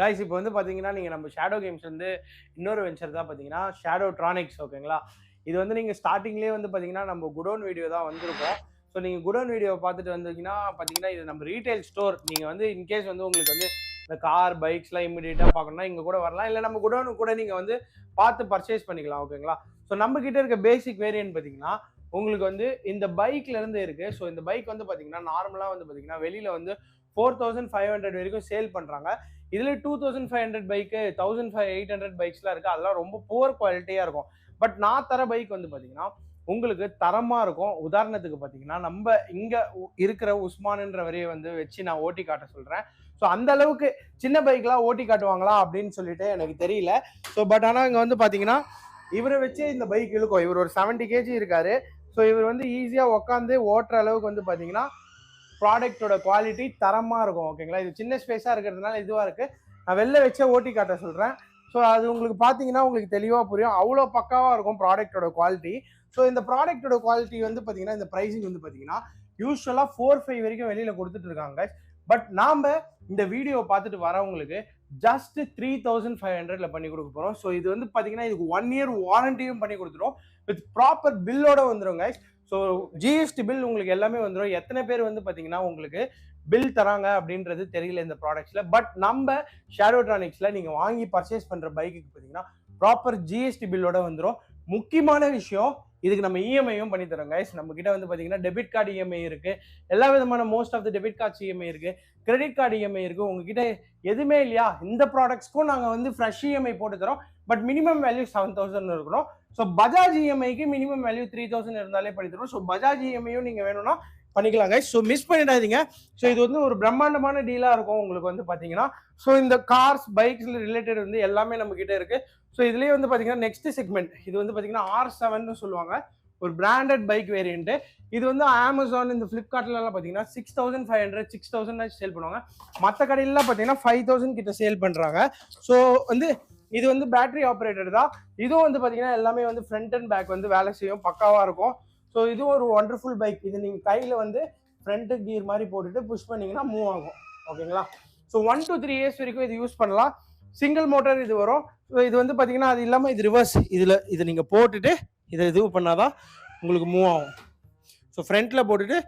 Guys இப்போ வந்து பார்த்தீங்கன்னா நீங்கள் நம்ம ஷேடோ கேம்ஸ் வந்து இன்னொரு வெஞ்சர் தான் பார்த்தீங்கன்னா ஷேடோ ட்ரானிக்ஸ் ஓகேங்களா இது வந்து நீங்கள் ஸ்டார்டிங்லேயே வந்து பார்த்தீங்கன்னா நம்ம குடோன் வீடியோ தான் வந்திருக்கோம். ஸோ நீங்கள் குடோன் வீடியோ பார்த்துட்டு வந்தீங்கன்னா பார்த்தீங்கன்னா இது நம்ம ரீட்டைல் ஸ்டோர் நீங்கள் வந்து இன்கேஸ் வந்து உங்களுக்கு வந்து இந்த கார் பைக்ஸ்லாம் இமிடியேட்டாக பார்க்கணும்னா இங்கே கூட வரலாம். இல்லை நம்ம குடோனு கூட நீங்கள் வந்து பார்த்து பர்ச்சேஸ் பண்ணிக்கலாம் ஓகேங்களா ஸோ நம்ம இருக்க பேசிக் வேரியன்ட் பார்த்தீங்கன்னா உங்களுக்கு வந்து இந்த பைக்லேருந்து இருக்குது ஸோ இந்த பைக் வந்து பார்த்தீங்கன்னா நார்மலாக வந்து பார்த்தீங்கன்னா வெளியில் வந்து ஃபோர் தௌசண்ட் ஃபைவ் ஹண்ட்ரட் வரைக்கும் சேல் பண்ணுறாங்க இதில் டூ தௌசண்ட் ஃபைவ் ஹண்ட்ரட் பைக்கு தௌசண்ட் ஃபைவ் எயிட் ஹண்ட்ரட் பைக்ஸ்லாம் இருக்குது அதெல்லாம் ரொம்ப புவர் குவாலிட்டியாக இருக்கும். பட் நான் தர பைக் வந்து பார்த்தீங்கன்னா உங்களுக்கு தரமாக இருக்கும். உதாரணத்துக்கு பார்த்தீங்கன்னா நம்ம இங்கே இருக்கிற உஸ்மான்ன்றவரையே வந்து வச்சு நான் ஓட்டி காட்ட சொல்கிறேன் ஸோ அந்த அளவுக்கு சின்ன பைக்லாம் ஓட்டி காட்டுவாங்களா அப்படின்னு சொல்லிட்டு எனக்கு தெரியல. ஸோ பட் ஆனால் இங்கே வந்து பார்த்தீங்கன்னா இவரை வச்சே இந்த பைக் இழுக்கும். இவர் ஒரு செவன்ட்டி கேஜி இருக்காரு. ஸோ இவர் வந்து ஈஸியாக உட்காந்து ஓட்டுற அளவுக்கு வந்து பார்த்தீங்கன்னா ப்ராடக்ட்டோட குவாலிட்டி தரமாக இருக்கும் ஓகேங்களா இது சின்ன ஸ்பேஸாக இருக்கிறதுனால இதுவாக இருக்குது நான் வெளில வச்சே ஓட்டி காட்ட சொல்கிறேன் ஸோ அது உங்களுக்கு பார்த்தீங்கன்னா உங்களுக்கு தெளிவாக புரியும். அவ்வளோ பக்காவாக இருக்கும் ப்ராடக்ட்டோட குவாலிட்டி ஸோ இந்த ப்ராடக்ட்டோட குவாலிட்டி வந்து பார்த்தீங்கன்னா இந்த ப்ரைஸிங் வந்து பார்த்தீங்கன்னா யூஸ்வலாக ஃபோர் ஃபைவ் வரைக்கும் வெளியில் கொடுத்துட்டு இருக்காங்க பட் நாம் இந்த வீடியோ பார்த்துட்டு வரவங்களுக்கு ஜஸ்ட் த்ரீ தௌசண்ட் ஃபைவ் ஹண்ட்ரட்ல பண்ணி கொடுக்க போகிறோம் ஸோ இது வந்து பார்த்தீங்கன்னா இதுக்கு ஒன் இயர் வாரண்டியும் பண்ணி கொடுத்துரும் வித் ப்ராப்பர் பில்லோட வந்துடும் கைஸ் ஸோ ஜிஎஸ்டி பில் உங்களுக்கு எல்லாமே வந்துடும் எத்தனை பேர் வந்து பார்த்தீங்கன்னா உங்களுக்கு பில் தராங்க அப்படின்றது தெரியல இந்த ப்ராடக்ட்ஸில் பட் நம்ம ஷேரோட்ரானிக்ஸில் நீங்கள் வாங்கி பர்ச்சேஸ் பண்ணுற பைக்குக்கு பார்த்தீங்கன்னா ப்ராப்பர் ஜிஎஸ்டி பில்லோட வந்துடும் முக்கியமான விஷயம் இதுக்கு நம்ம இஎம்ஐயும் பண்ணி தரோம் கைஸ் நம்ம கிட்ட வந்து பார்த்தீங்கன்னா டெபிட் கார்டு இஎம்ஐ இருக்கு. எல்லா விதமான most of the debit cards EMI இருக்கு. கிரெடிட் கார்டு இஎம்ஐ இருக்கு. உங்ககிட்ட எதுவுமே இல்லையா? இந்த ப்ராடக்ட்ஸ்க்கும் நாங்கள் வந்து ஃப்ரெஷ் இஎம்ஐ போட்டு தரோம். But minimum value seven thousand இருக்கணும் ஸோ பஜாஜ் இஎம்ஐக்கு மினிமம் வேல்யூ த்ரீ தௌசண்ட் இருந்தாலே பண்ணி தரோம் ஸோ பஜாஜ் இஎம்ஐயும் நீங்கள் வேணும்னா பண்ணிக்கலாங்க ஸோ மிஸ் பண்ணிடாதீங்க. ஸோ இது வந்து ஒரு பிரம்மாண்டமான டீலாக இருக்கும் உங்களுக்கு வந்து பார்த்தீங்கன்னா ஸோ இந்த கார்ஸ் பைக்ஸில் ரிலேட்டட் வந்து எல்லாமே நம்ம கிட்ட இருக்கு. ஸோ இதுலேயே வந்து பார்த்தீங்கன்னா நெக்ஸ்ட் செக்மெண்ட் இது வந்து பார்த்தீங்கன்னா ஆர் செவன் சொல்லுவாங்க. ஒரு பிராண்டட் பைக் வேரியன்ட் இது வந்து அமேசான் இந்த ஃப்ளிப்கார்ட்லலாம் பார்த்தீங்கன்னா six thousand five hundred six thousand sale பண்ணுவாங்க. மற்ற கடையிலலாம் பார்த்தீங்கன்னா ஃபைவ் தௌசண்ட் கிட்ட சேல் பண்ணுறாங்க ஸோ வந்து இது வந்து பேட்டரி ஆப்ரேட்டட் தான். இதுவும் வந்து பார்த்தீங்கன்னா எல்லாமே வந்து ஃப்ரண்ட் அண்ட் பேக் வந்து வேலை செய்யும் பக்காவாக இருக்கும். ஸோ இதுவும் ஒரு ஒண்டர்ஃபுல் பைக் இது நீங்கள் கையில் வந்து ஃப்ரண்ட்டு கீர் மாதிரி போட்டுட்டு புஷ் பண்ணீங்கன்னா மூவ் ஆகும். ஓகேங்களா so one two three years வரைக்கும் இது யூஸ் பண்ணலாம். சிங்கிள் மோட்டர் இது வரும். ஸோ இது வந்து பார்த்தீங்கன்னா அது இல்லாமல் இது ரிவர்ஸ் இதில் இதை நீங்கள் போட்டுட்டு இதை இது பண்ணாதான் உங்களுக்கு மூவ் ஆகும். ஸோ ஃப்ரண்ட்டில் போட்டுட்டு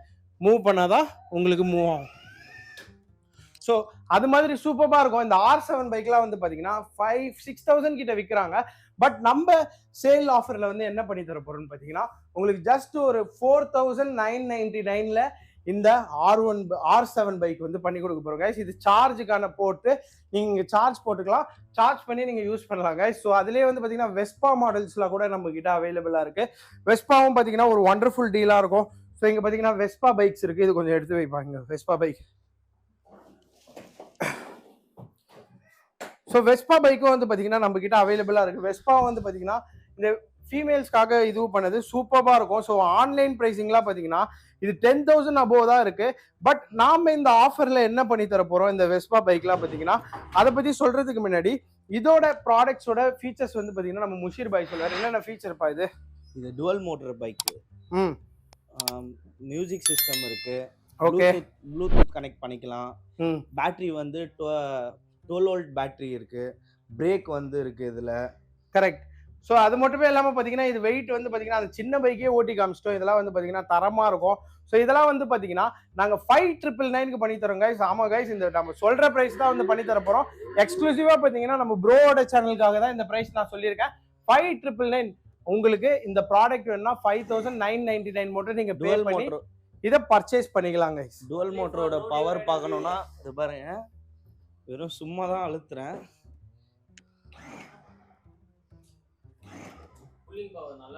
மூவ் பண்ணாதான் உங்களுக்கு மூவ் ஆகும். ஸோ அது மாதிரி சூப்பராக இருக்கும். இந்த ஆர் செவன் பைக்லாம் வந்து பார்த்தீங்கன்னா ஃபைவ் சிக்ஸ் தௌசண்ட் கிட்ட விற்கிறாங்க பட் நம்ம சேல் ஆஃபரில் வந்து என்ன பண்ணி தர போறோம்னு பார்த்தீங்கன்னா உங்களுக்கு ஜஸ்ட் ஒரு ஃபோர் தௌசண்ட் நைன் நைன்டி நைனில் இந்த R one R seven bike வந்து பண்ணி கொடுக்க போகிறோம் கைஸ் இது சார்ஜுக்கான போட்டு நீங்கள் சார்ஜ் போட்டுக்கலாம். சார்ஜ் பண்ணி நீங்கள் யூஸ் பண்ணலாம் கைஸ் ஸோ அதுலேயே வந்து பார்த்தீங்கன்னா வெஸ்பா மாடல்ஸ்லாம் கூட நம்மக்கிட்ட அவைலபிளாக இருக்குது வெஸ்பாவும் பார்த்தீங்கன்னா ஒரு ஒண்டர்ஃபுல் டீலாக இருக்கும். ஸோ இங்கே பார்த்தீங்கன்னா வெஸ்பா பைக்ஸ் இருக்குது இது கொஞ்சம் எடுத்து வைப்பாங்க. வெஸ்பா பைக் ஸோ வெஸ்பா பைக்கும் வந்து பார்த்தீங்கன்னா நம்ம கிட்ட அவைலபிளாக இருக்குது வெஸ்பா வந்து பார்த்தீங்கன்னா இந்த ஃபீமேல்ஸ்க்காக இது பண்ணது சூப்பராக இருக்கும். ஸோ ஆன்லைன் ப்ரைஸிங்லாம் பார்த்தீங்கன்னா இது டென் தௌசண்ட் அபோவ் தான் இருக்கு. பட் நாம இந்த ஆஃபர்ல என்ன பண்ணி தர போறோம்? இந்த வெஸ்பா பைக்லாம் பார்த்தீங்கன்னா அதை பத்தி சொல்றதுக்கு முன்னாடி இதோட ப்ராடக்ட்ஸோட ஃபீச்சர்ஸ் வந்து பார்த்தீங்கன்னா நம்ம முஷீர் பாய் சொல்லுவார் என்னென்ன ஃபீச்சர்ப்பா இது? இது டுவல் மோட்டர் பைக் ம். மியூசிக் சிஸ்டம் இருக்கு. ஓகே ப்ளூடூத் கனெக்ட் பண்ணிக்கலாம். ம். பேட்டரி வந்து டுவெல் வோல்ட் பேட்டரி இருக்கு. பிரேக் வந்து இருக்கு இதுல. கரெக்ட் ஸோ அது மட்டுமே இல்லாமல் பார்த்தீங்கன்னா இது வெயிட் வந்து பார்த்தீங்கன்னா அந்த சின்ன பைக்கே ஓட்டி காமிச்சிட்டோம். இதெல்லாம் வந்து பார்த்தீங்கன்னா தரமாக இருக்கும். ஸோ இதெல்லாம் வந்து பார்த்தீங்கன்னா நாங்கள் ஃபைவ் ட்ரிபிள் நைனுக்கு பண்ணி தரோம் கைஸ் ஆமாம் கைஸ் இந்த நம்ம சொல்கிற ப்ரைஸ் தான் வந்து பண்ணி தர போகிறோம் எக்ஸ்க்ளூசிவாக பார்த்தீங்கன்னா நம்ம ப்ரோவோட சேனலுக்காக தான் இந்த ப்ரைஸ் நான் சொல்லியிருக்கேன். ஃபைவ் ட்ரிபிள் நைன் உங்களுக்கு இந்த ப்ராடக்ட் வேணும்னா five thousand nine ninety nine மட்டும் நீங்கள் பே பண்ணி மோட்டர் இதை பர்ச்சேஸ் பண்ணிக்கலாம் கைஸ் டுவல் மோட்டரோட பவர் பார்க்கணும்னா இது பாருங்க. வெறும் சும்மா தான் அழுத்துறேன்.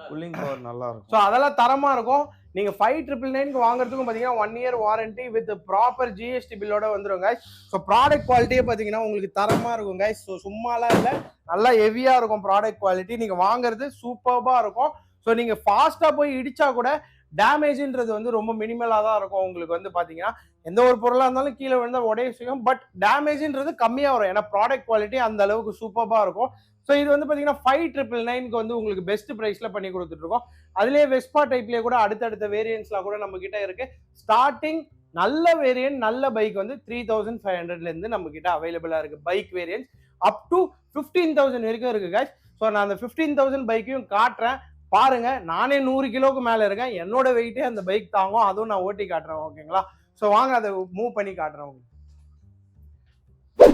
கூலிங் பவர் நல்லா இருக்கும். ஸோ அதெல்லாம் தரமா இருக்கும். நீங்க ஃபைவ் ட்ரிபிள் நைனுக்கு வாங்குறதுக்கும் பாத்தீங்கன்னா one year warranty with proper GST பில்லோட வந்துரும் guys. ஸோ ப்ராடக்ட் குவாலிட்டியே பாத்தீங்கன்னா உங்களுக்கு தரமா இருக்கும் guys. ஸோ சும்மாலாம் இல்லை. நல்லா ஹெவியா இருக்கும் ப்ராடக்ட் குவாலிட்டி நீங்க வாங்குறது சூப்பர்பா இருக்கும். ஸோ நீங்க ஃபாஸ்டா போய் இடிச்சா கூட டேமேஜ்ன்றது வந்து ரொம்ப மினிமலாக தான் இருக்கும். உங்களுக்கு வந்து பார்த்தீங்கன்னா எந்த ஒரு பொருளாக இருந்தாலும் கீழே விழுந்தால் உடைய செய்யும் பட் டேமேஜ்ன்றது கம்மியாக வரும். ஏன்னா ப்ராடக்ட் குவாலிட்டி அந்த அளவுக்கு சூப்பராக இருக்கும். ஸோ இது வந்து பார்த்தீங்கன்னா ஃபைவ் ட்ரிபிள் நைனுக்கு வந்து உங்களுக்கு பெஸ்ட் ப்ரைஸில் பண்ணி கொடுத்துட்ருக்கோம் அதுலேயே வெஸ்பா டைப்லேயே கூட அடுத்தடுத்த வேரியன்ஸ்லாம் கூட நம்ம கிட்ட இருக்கு. ஸ்டார்டிங் நல்ல வேரியன்ட் நல்ல பைக் வந்து த்ரீ தௌசண்ட் ஃபைவ் ஹண்ட்ரட்லேருந்து நம்ம கிட்ட அவைலபிளாக இருக்குது bike variants up to fifteen thousand வரைக்கும் இருக்குது கேஷ் ஸோ நான் அந்த ஃபிஃப்டீன் தௌசண்ட் பைக்கையும் காட்டுறேன். பாருங்க நானே நூறு கிலோவுக்கு மேல இருக்கேன். என்னோட வெயிட்டே அந்த பைக் தாங்கும். அதுவும் நான் ஓட்டி காட்டுறேன் ஓகேங்களா ஸோ வாங்க அதை மூவ் பண்ணி காட்டுறேன் உங்களுக்கு.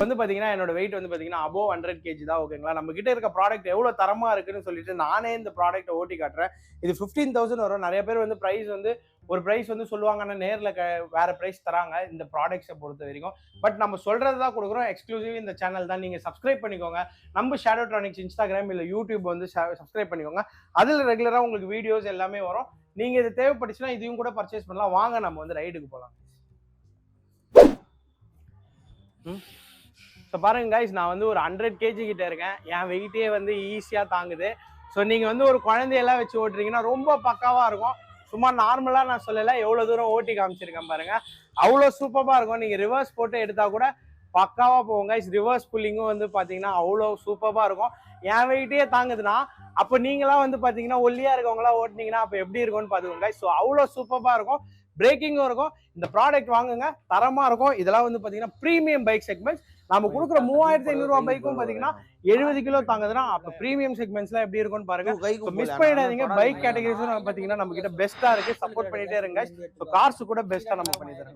வந்து பாத்தீங்கன்னா என்னோட வெயிட் வந்து பாத்தீங்கன்னா அபோவ் ஹண்ட்ரட் கேஜி தான் ஓகேங்களா நம்ம கிட்ட இருக்க ப்ராடக்ட் எவ்வளவு தரமா இருக்குன்னு சொல்லிட்டு நானே இந்த ப்ராடக்ட்டை ஓட்டி காட்டுறேன். இது ஃபிஃப்டீன் தௌசண்ட் வரும். நிறைய பேர் வந்து பிரைஸ் வந்து ஒரு பிரைஸ் வந்து சொல்லுவாங்கன்னா நேரில் க வேற பிரைஸ் தராங்க இந்த ப்ராடக்ட்ஸை பொறுத்த வரைக்கும். பட் நம்ம சொல்றது தான் கொடுக்குறோம். எக்ஸ்க்ளூசிவ் இந்த சேனல் தான். நீங்க சப்ஸ்கிரைப் பண்ணிக்கோங்க. நம்ம ஷேடோ ட்ரானிக்ஸ் இன்ஸ்டாகிராம் இல்லை யூடியூப் வந்து சப்ஸ்கிரைப் பண்ணிக்கோங்க. அதில் ரெகுலராக உங்களுக்கு வீடியோஸ் எல்லாமே வரும். நீங்க இது தேவைப்பட்டுச்சுன்னா இதையும் கூட பர்ச்சேஸ் பண்ணலாம். வாங்க நம்ம வந்து ரைடுக்கு போகலாம் ஸோ பாருங்க கைஸ் நான் வந்து ஒரு ஹண்ட்ரட் கேஜி கிட்ட இருக்கேன். என் வெயிட்டே வந்து ஈஸியாக தாங்குது. ஸோ நீங்கள் வந்து ஒரு குழந்தையெல்லாம் வச்சு ஓட்டுறீங்கன்னா ரொம்ப பக்காவாக இருக்கும். சும்மா நார்மலாக நான் சொல்லலை எவ்வளோ தூரம் ஓட்டி காமிச்சிருக்கேன் பாருங்கள் அவ்வளோ சூப்பராக இருக்கும். நீங்கள் ரிவர்ஸ் போட்டு எடுத்தால் கூட பக்காவாக போகும் கைஸ் ரிவர்ஸ் புல்லிங்கும் வந்து பார்த்தீங்கன்னா அவ்வளோ சூப்பராக இருக்கும். என் வெயிட்டே தாங்குதுன்னா அப்போ நீங்களாம் வந்து பார்த்தீங்கன்னா ஒல்லியாக இருக்கவங்களாம் ஓட்டுனீங்கன்னா அப்போ எப்படி இருக்கும்னு பார்த்துக்கோங்க ஸோ அவ்வளோ சூப்பராக இருக்கும். பிரேக்கிங்கும் இருக்கும். இந்த ப்ராடக்ட் வாங்குங்க தரமாக இருக்கும். இதெல்லாம் வந்து பார்த்தீங்கன்னா ப்ரீமியம் பைக் செக்மெண்ட்ஸ் நம்ம கொடுக்குற மூவாயிரத்தி ஐநூறுரூவா பைக்கும் பார்த்தீங்கன்னா எழுபது கிலோ தாங்குதுன்னா அப்போ ப்ரீமியம் செக்மெண்ட்ஸ்லாம் எப்படி இருக்கும்னு பாருங்க. மிஸ் பண்ணிடாதீங்க. பைக் கேட்டகரிஸும் பார்த்தீங்கன்னா நம்ம கிட்ட பெஸ்ட்டாக இருக்கு. சப்போர்ட் பண்ணிட்டே இருங்க. ஸோ கார்ஸ் கூட பெஸ்ட்டாக நம்ம பண்ணி தரோம்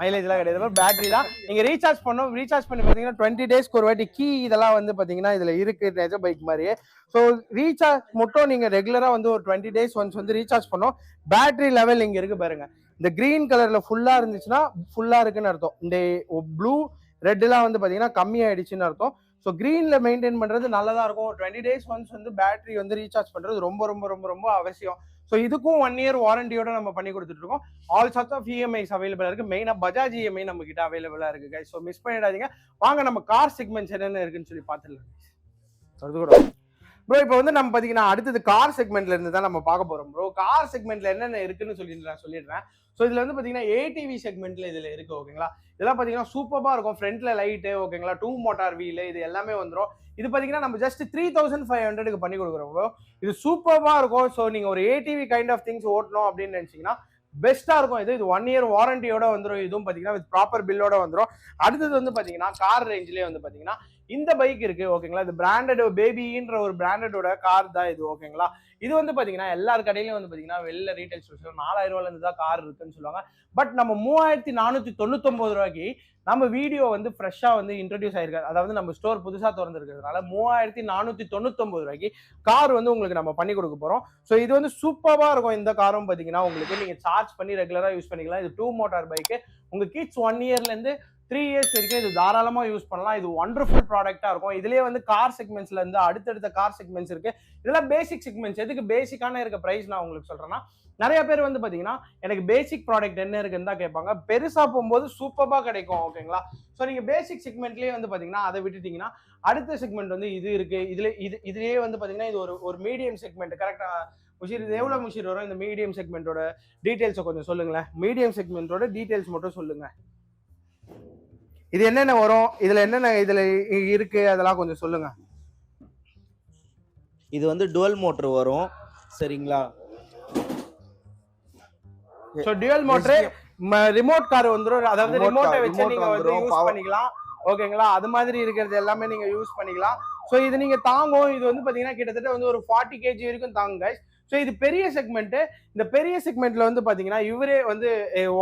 மைலேஜ்லாம் கிடையாது. பேட்டரி தான். நீங்க ரீசார்ஜ் பண்ணோம் ரீசார்ஜ் பண்ணி பார்த்தீங்கன்னா டுவெண்ட்டி டேஸ்க்கு ஒரு வாட்டி கீ இதெல்லாம் வந்து பார்த்தீங்கன்னா இதுல இருக்கு. நெஜ பைக் மாதிரியே. ஸோ ரீசார்ஜ் மட்டும் நீங்க ரெகுலரா வந்து ஒரு டுவெண்ட்டி டேஸ் ஒன்ஸ் வந்து ரீசார்ஜ் பண்ணோம் பேட்டரி லெவல் இங்க இருக்கு பாருங்க. இந்த கிரீன் கலர்ல ஃபுல்லா இருந்துச்சுன்னா ஃபுல்லா இருக்குன்னு அர்த்தம். இந்த ப்ளூ ரெட்டுலாம் வந்து பார்த்தீங்கன்னா கம்மியாயிடுச்சுன்னு அர்த்தம். ஸோ க்ரீனில் மெயின்டைன் பண்ணுறது நல்லதாக இருக்கும். டுவெண்ட்டி டேஸ் ஒன்ஸ் வந்து பேட்டரி வந்து ரீசார்ஜ் பண்ணுறது ரொம்ப ரொம்ப ரொம்ப ரொம்ப அவசியம். ஸோ இதுக்கும் ஒன் இயர் வாரண்டியோட நம்ம பண்ணி கொடுத்துட்டு இருக்கோம். ஆல் சார்ட்ஸ் ஆஃப் இஎம்ஐஸ் அவைலபிளாக இருக்குது மெயினாக பஜாஜ் இஎம்ஐ நம்ம கிட்ட அவைலபிளாக இருக்குது guys. ஸோ மிஸ் பண்ணிடாதீங்க. வாங்க நம்ம கார் செக்மெண்ட்ஸ் என்னென்ன இருக்குன்னு சொல்லி பார்த்துடலாம் அது கூட ப்ரோ இப்போ வந்து நம்ம பார்த்தீங்கன்னா அடுத்தது கார் செக்மெண்ட்ல இருந்து தான் நம்ம பார்க்க போறோம் ப்ரோ கார் செக்மெண்ட்ல என்னென்ன இருக்குன்னு சொல்லி நான் சொல்லிடுறேன். ஸோ இதுல வந்து பார்த்தீங்கன்னா ஏடிவி செக்மெண்ட்ல இதுல இருக்கு ஓகேங்களா இதெல்லாம் பார்த்தீங்கன்னா சூப்பராக இருக்கும். ஃப்ரண்ட்ல லைட்டு ஓகேங்களா டூ மோட்டார் வீலு இது எல்லாமே வந்துடும் இது பார்த்தீங்கன்னா நம்ம ஜஸ்ட் த்ரீ தௌசண்ட் ஃபைவ் ஹண்ட்ரடுக்கு பண்ணி கொடுக்குறோம் ப்ரோ இது சூப்பராக இருக்கும். ஸோ நீங்கள் ஒரு ஏடிவி கைண்ட் ஆஃப் திங்ஸ் ஓட்டணும் அப்படின்னு நினச்சிங்கன்னா பெஸ்ட்டாக இருக்கும் இது. இது ஒன் இயர் வாரண்டியோட வந்துடும் இதுவும் பார்த்தீங்கன்னா வித் ப்ராப்பர் பில்லோட வந்துடும் அடுத்தது வந்து பார்த்தீங்கன்னா கார் ரேஞ்சிலே வந்து பார்த்தீங்கன்னா இந்த பைக் இருக்கு ஓகேங்களா இது பிராண்டட் பேபின்ற ஒரு பிராண்டடோட கார் தான் இது ஓகேங்களா இது வந்து பாத்தீங்கன்னா எல்லார் கடையிலும் வந்து பாத்தீங்கன்னா வெளில ரீட்டைல் ஸ்டோர்ஸ் நாலாயிரம் ரூபாயில இருந்து தான் கார் இருக்குன்னு சொல்லுவாங்க. பட் நம்ம மூவாயிரத்தி நானூத்தி தொண்ணூத்தொன்பது ரூபாய்க்கு நம்ம வீடியோ வந்து ஃப்ரெஷ்ஷா வந்து இன்ட்ரடியூஸ் ஆயிருக்காரு. அதாவது நம்ம ஸ்டோர் புதுசா திறந்துருக்கிறதுனால மூவாயிரத்தி நானூத்தி தொண்ணூத்தொன்பது ரூபாய்க்கு கார் வந்து உங்களுக்கு நம்ம பண்ணி கொடுக்க போறோம். ஸோ இது வந்து சூப்பராக இருக்கும் இந்த காரும் பார்த்தீங்கன்னா உங்களுக்கு நீங்க சார்ஜ் பண்ணி ரெகுலரா யூஸ் பண்ணிக்கலாம். இது டூ மோட்டார் பைக்கு உங்க கிட்ஸ் ஒன் இயர்ல இருந்து த்ரீ இயர்ஸ் வரைக்கும் இது தாராளமாக யூஸ் பண்ணலாம். இது ஒண்டர்ஃபுல் ப்ராடக்டாக இருக்கும். இதுலேயே வந்து கார் செக்மெண்ட்ஸ்ல இருந்து அடுத்தடுத்த கார் செக்மெண்ட்ஸ் இருக்கு. இதெல்லாம் பேசிக் செக்மெண்ட்ஸ் எதுக்கு பேசிக்கான இருக்க ப்ரைஸ் நான் உங்களுக்கு சொல்கிறேன்னா நிறைய பேர் வந்து பார்த்தீங்கன்னா எனக்கு பேசிக் ப்ராடக்ட் என்ன இருக்குன்னு தான் கேட்பாங்க. பெருசாக போகும்போது சூப்பராக கிடைக்கும் ஓகேங்களா ஸோ நீங்கள் பேசிக் செக்மெண்ட்லேயே வந்து பார்த்தீங்கன்னா அதை விட்டுட்டிங்கன்னா அடுத்த செக்மெண்ட் வந்து இது இருக்குது இதில் இது இதுலேயே வந்து பார்த்தீங்கன்னா இது ஒரு ஒரு மீடியம் செக்மெண்ட் கரெக்டாக முஷீர் இது எவ்வளோ முஷீர் வரும்? இந்த மீடியம் செக்மெண்ட்டோட டீடைல்ஸை கொஞ்சம் சொல்லுங்களேன். மீடியம் செக்மெண்ட்டோட டீட்டெயில்ஸ் மட்டும் சொல்லுங்கள் இது என்னென்ன வரும்? இதுல என்னென்ன இதுல இருக்கு அதெல்லாம் கொஞ்சம் சொல்லுங்க. இது வந்து டுவல் மோட்டர் வரும். சரிங்களா? So dual motor remote car வந்துரும். அதாவது ரிமோட்டை வச்சு நீங்க வந்து யூஸ் பண்ணிக்கலாம். ஓகேங்களா அது மாதிரி இருக்கிறது எல்லாமே நீங்க யூஸ் பண்ணிக்கலாம். ஸோ இது நீங்க தாங்கும் இது வந்து பாத்தீங்கன்னா கிட்டத்தட்ட வந்து ஒரு ஃபார்ட்டி கேஜி வரைக்கும் தாங்கும் ஸோ இது பெரிய செக்மெண்ட் இந்த பெரிய செக்மெண்ட்ல வந்து பாத்தீங்கன்னா இவரே வந்து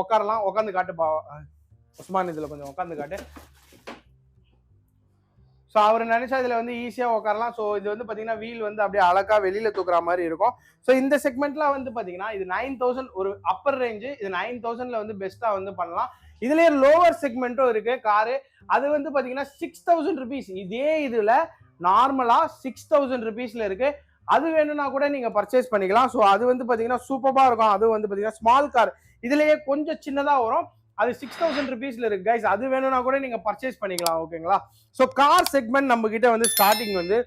உட்காரலாம் உட்காந்து காட்டு பா உஸ்மான் இதில் கொஞ்சம் உட்காந்து காட்டு ஸோ அவர் நினைச்சா இதில் வந்து ஈஸியாக உட்காரலாம் ஸோ இது வந்து பார்த்தீங்கன்னா வீல் வந்து அப்படியே அழகாக வெளியில் தூக்குற மாதிரி இருக்கும். ஸோ இந்த செக்மெண்ட்லாம் வந்து பார்த்தீங்கன்னா இது நைன் தௌசண்ட் ஒரு அப்பர் ரேஞ்சு இது நைன் தௌசண்ட்ல வந்து பெஸ்ட்டாக வந்து பண்ணலாம். இதுலேயே லோவர் செக்மெண்ட்டும் இருக்கு காரு அது வந்து பார்த்தீங்கன்னா சிக்ஸ் தௌசண்ட் ருபீஸ் இதே இதில் நார்மலாக சிக்ஸ் தௌசண்ட் ருபீஸில் இருக்கு. அது வேணும்னா கூட நீங்கள் பர்ச்சேஸ் பண்ணிக்கலாம். ஸோ அது வந்து பார்த்தீங்கன்னா சூப்பராக இருக்கும். அது வந்து பார்த்தீங்கன்னா ஸ்மால் கார் இதுலேயே கொஞ்சம் சின்னதாக வரும். அது சிக்ஸ் தௌசண்ட் ருபீஸ்ல இருக்கு. கைஸ் அது வேணும்னா கூட நீங்க பர்ச்சேஸ் பண்ணிக்கலாம் ஓகேங்களா ஸோ கார் செக்மெண்ட் நம்ம கிட்ட வந்து ஸ்டார்டிங் வந்து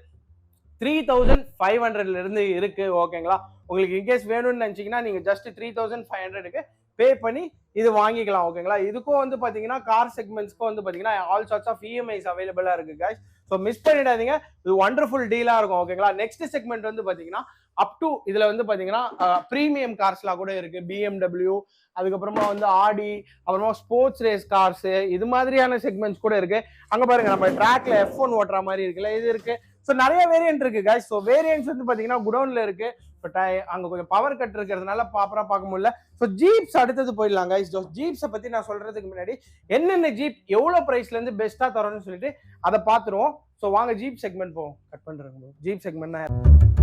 த்ரீ தௌசண்ட் ஃபைவ் ஹண்ட்ரட்ல இருந்து இருக்கு ஓகேங்களா உங்களுக்கு இன்கேஸ் வேணும்னு நினைச்சீங்கன்னா நீங்க ஜஸ்ட் த்ரீ தௌசண்ட் ஃபைவ் ஹண்ட்ரடுக்கு பே பண்ணி இது வாங்கிக்கலாம் ஓகேங்களா இதுக்கும் வந்து பாத்தீங்கன்னா கார் செக்மெண்ட்ஸ்க்கும் வந்து பாத்தீங்கன்னா ஆல் சார்ட்ஸ் ஆஃப் இஎம்ஐஸ் அவைலபிளா இருக்கு கைஸ் ஸோ மிஸ் பண்ணிடாதீங்க. இது ஒண்டர்ஃபுல் டீலா இருக்கும் ஓகேங்களா நெக்ஸ்ட் செக்மெண்ட் வந்து பாத்தீங்கன்னா அப் டு இதுல வந்து பாத்தீங்கன்னா ப்ரீமியம் கார்ஸ்லாம் கூட இருக்கு. பிஎம்டபிள்யூ அதுக்கப்புறமா வந்து ஆடி அப்புறமா ஸ்போர்ட்ஸ் ரேஸ் கார்ஸ் இது மாதிரியான செக்மெண்ட்ஸ் கூட இருக்கு. அங்க பாருங்க நம்ம ட்ராக்ல எஃப் ஒன் ஓட்டுற மாதிரி இருக்குல்ல இது இருக்கு. ஸோ நிறைய வேரியன்ட் இருக்கு கைஸ் ஸோ வேரியன்ட்ஸ் வந்து பாத்தீங்கன்னா குடோன்ல இருக்கு. பட் அங்க கொஞ்சம் பவர் கட் இருக்கிறதுனால ப்ராப்பரா பார்க்க முடியல. ஸோ ஜீப்ஸ் அடுத்தது போயிடலாம் கைஸ் ஜீப்ஸை பத்தி நான் சொல்றதுக்கு முன்னாடி என்னென்ன ஜீப் எவ்வளவு பிரைஸ்ல இருந்து பெஸ்டா தரோம்னு சொல்லிட்டு அதை பார்த்துருவோம். ஸோ வாங்க ஜீப் செக்மெண்ட் போவோம். கட் பண்றேங்க ஜீப் செக்மெண்ட்